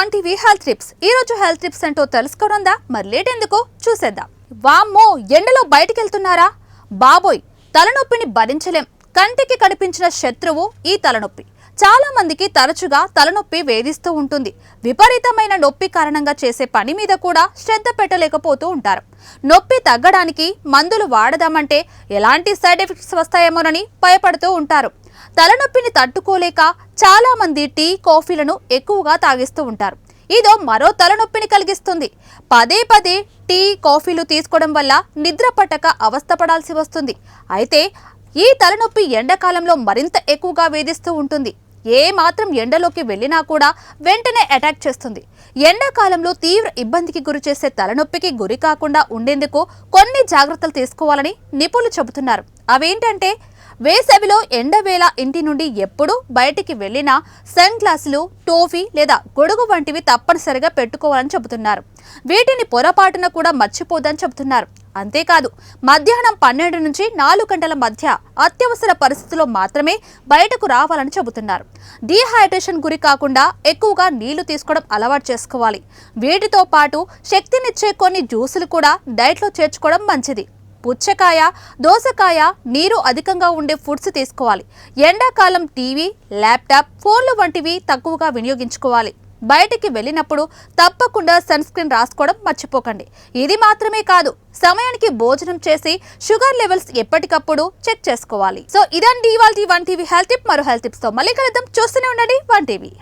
One TV health tips. ఈ రోజు health tips అంటూ తెలుసుకోనుందా? మరి లేట్ ఎందుకు? చూసేద్దాం. వామ్మో ఎండలో బయటికి వెళ్తున్నారా బాబోయ్ తలనొప్పిని భరించలేం. కంటికి కనిపించిన శత్రువు ఈ తలనొప్పి. చాలా మందికి తరచుగా తలనొప్పి వేధిస్తూ ఉంటుంది. విపరీతమైన నొప్పి కారణంగా చేసే పని మీద కూడా శ్రద్ధ పెట్టలేకపోతూ ఉంటారు. నొప్పి తగ్గడానికి మందులు వాడదామంటే ఎలాంటి సైడ్ ఎఫెక్ట్స్ వస్తాయేమోనని భయపడుతూ ఉంటారు. తలనొప్పిని తట్టుకోలేక చాలా మంది టీ కాఫీలను ఎక్కువగా తాగిస్తూ ఉంటారు. ఇదో మరో తలనొప్పిని కలిగిస్తుంది. పదే పదే టీ కాఫీలు తీసుకోవడం వల్ల నిద్ర పట్టక అవస్థపడాల్సి వస్తుంది. అయితే ఈ తలనొప్పి ఎండాకాలంలో మరింత ఎక్కువగా వేధిస్తూ ఉంటుంది. ఏ మాత్రం ఎండలోకి వెళ్ళినా కూడా వెంటనే అటాక్ చేస్తుంది. ఎండాకాలంలో తీవ్ర ఇబ్బందికి గురి చేసే తలనొప్పికి గురి కాకుండా ఉండేందుకు కొన్ని జాగ్రత్తలు తీసుకోవాలని నిపుణులు చెబుతున్నారు. అవేంటంటే వేసవిలో ఎండవేళ ఇంటి నుండి ఎప్పుడు బయటికి వెళ్ళినా సన్ గ్లాసులు టోఫీ లేదా గొడుగు వంటివి తప్పనిసరిగా పెట్టుకోవాలని చెబుతున్నారు. వీటిని పొరపాటున కూడా మర్చిపోదని చెబుతున్నారు. అంతేకాదు మధ్యాహ్నం పన్నెండు నుంచి నాలుగు గంటల మధ్య అత్యవసర పరిస్థితుల్లో మాత్రమే బయటకు రావాలని చెబుతున్నారు. డీహైడ్రేషన్ గురి కాకుండా ఎక్కువగా నీళ్ళు తీసుకోవడం అలవాటు చేసుకోవాలి. వీటితో పాటు శక్తినిచ్చే కొన్ని జ్యూసులు కూడా డైట్లో చేర్చుకోవడం మంచిది. పుచ్చకాయ దోసకాయ నీరు అధికంగా ఉండే ఫుడ్స్ తీసుకోవాలి. ఎండాకాలం టీవీ ల్యాప్టాప్ ఫోన్లు వంటివి తక్కువగా వినియోగించుకోవాలి. బయటికి వెళ్ళినప్పుడు తప్పకుండా సన్ స్క్రీన్ రాసుకోవడం మర్చిపోకండి. ఇది మాత్రమే కాదు సమయానికి భోజనం చేసి షుగర్ లెవెల్స్ ఎప్పటికప్పుడు చెక్ చేసుకోవాలి. సో ఇదండి ఇవాళ వన్ టీవీ హెల్త్ టిప్. మరో హెల్త్ టిప్స్తో మళ్ళీ కలుద్దాం. చూస్తూనే ఉండండి వన్ టీవీ.